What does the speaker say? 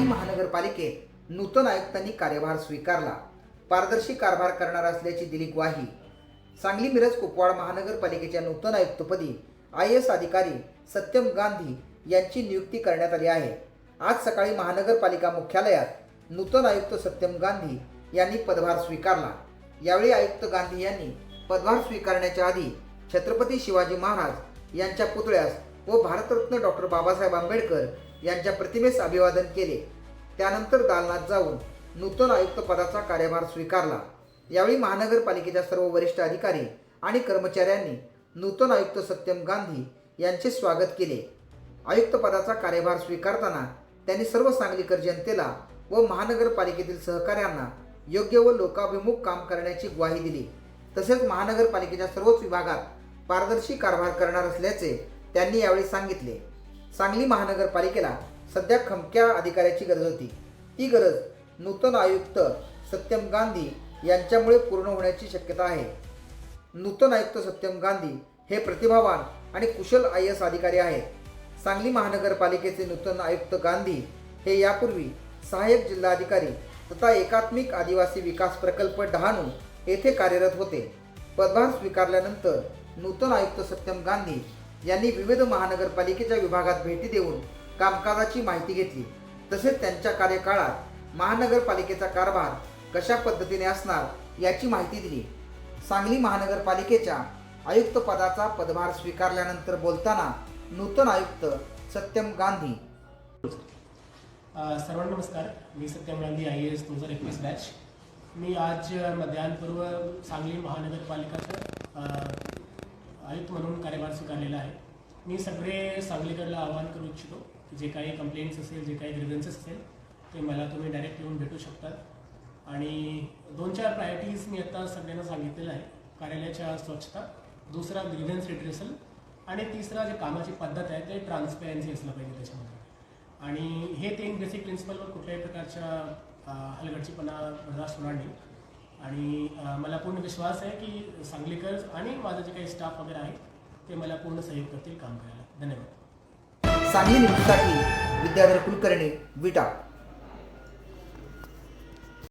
काही महानगरपालिकेत नूतन आयुक्तांनी कार्यभार स्वीकारला. पारदर्शी कारभार करणार असल्याची दिली ग्वाही. सांगली मिरज कुपवाड महानगरपालिकेच्या नूतन आयुक्तपदी आय एस अधिकारी सत्यम गांधी यांची नियुक्ती करण्यात आली आहे. आज सकाळी महानगरपालिका मुख्यालयात नूतन आयुक्त सत्यम गांधी यांनी पदभार स्वीकारला. यावेळी आयुक्त गांधी यांनी पदभार स्वीकारण्याच्या आधी छत्रपती शिवाजी महाराज यांच्या पुतळ्यास व भारतरत्न डॉक्टर बाबासाहेब आंबेडकर यांच्या प्रतिमेस अभिवादन केले. त्यानंतर दालनात जाऊन नूतन आयुक्त पदाचा कार्यभार स्वीकारला. यावेळी महानगरपालिकेच्या सर्व वरिष्ठ अधिकारी आणि कर्मचाऱ्यांनी नूतन आयुक्त सत्यम गांधी यांचे स्वागत केले. आयुक्त पदाचा कार्यभार स्वीकारताना त्यांनी सर्व सांगलीकर जनतेला व महानगरपालिकेतील सहकाऱ्यांना योग्य व लोकाभिमुख काम करण्याची ग्वाही दिली. तसेच महानगरपालिकेच्या सर्वच विभागात पारदर्शी कारभार करणार असल्याचे त्यांनी यावेळी सांगितले. सांगली महानगरपालिकेला सध्या खमक्या अधिकाऱ्याची गरज होती. ती गरज नूतन आयुक्त सत्यम गांधी यांच्यामुळे पूर्ण होण्याची शक्यता आहे. नूतन आयुक्त सत्यम गांधी हे प्रतिभावान आणि कुशल आय एस अधिकारी आहेत. सांगली महानगरपालिकेचे नूतन आयुक्त गांधी हे यापूर्वी सहाय्यक जिल्हाधिकारी तथा एकात्मिक आदिवासी विकास प्रकल्प डहाणू येथे कार्यरत होते. पदभार स्वीकारल्यानंतर नूतन आयुक्त सत्यम गांधी यांनी विविध महानगरपालिकेच्या विभागात भेटी देऊन कामकाजाची माहिती घेतली. तसेच त्यांच्या कार्यकाळात महानगरपालिकेचा कारभार कशा पद्धतीने असणार याची माहिती दिली. सांगली महानगरपालिकेच्या आयुक्त पदाचा पदभार स्वीकारल्यानंतर बोलताना नूतन आयुक्त सत्यम गांधी. सर्वांना नमस्कार. मी सत्यम गांधी आय एस दोन हजार एकवीस बॅच मी आज मध्यान्हपूर्व सांगली महानगरपालिकाचं म्हणून कार्यभार स्वीकारलेला आहे. मी सगळे सांगलीकडला आवाहन करू इच्छितो की जे काही कंप्लेंट्स असेल जे काही ग्रेव्हन्सेस असेल ते मला तुम्ही डायरेक्ट येऊन भेटू शकतात. आणि दोन चार प्रायोरिटीज मी आता सगळ्यांना सांगितलेलं आहे. कार्यालयाच्या स्वच्छता दुसरा ग्रिव्हन्स रिड्रेसल आणि तिसरा जे कामाची पद्धत आहे ते ट्रान्सपेरन्सी असलं पाहिजे त्याच्यामध्ये. आणि हे तीन बेसिक प्रिन्सिपलवर कुठल्याही प्रकारच्या हलगडचीपणा बर्दाश्त होणार नाही. आणि मला पूर्ण विश्वास आहे की सांगलीकर आणि माझं जे काही स्टाफ वगैरे आहे ते मला पूर्ण सहयोग करतील काम करायला. धन्यवाद. सांगली न्यूजसाठी विद्याधर कुलकर्णी विटा.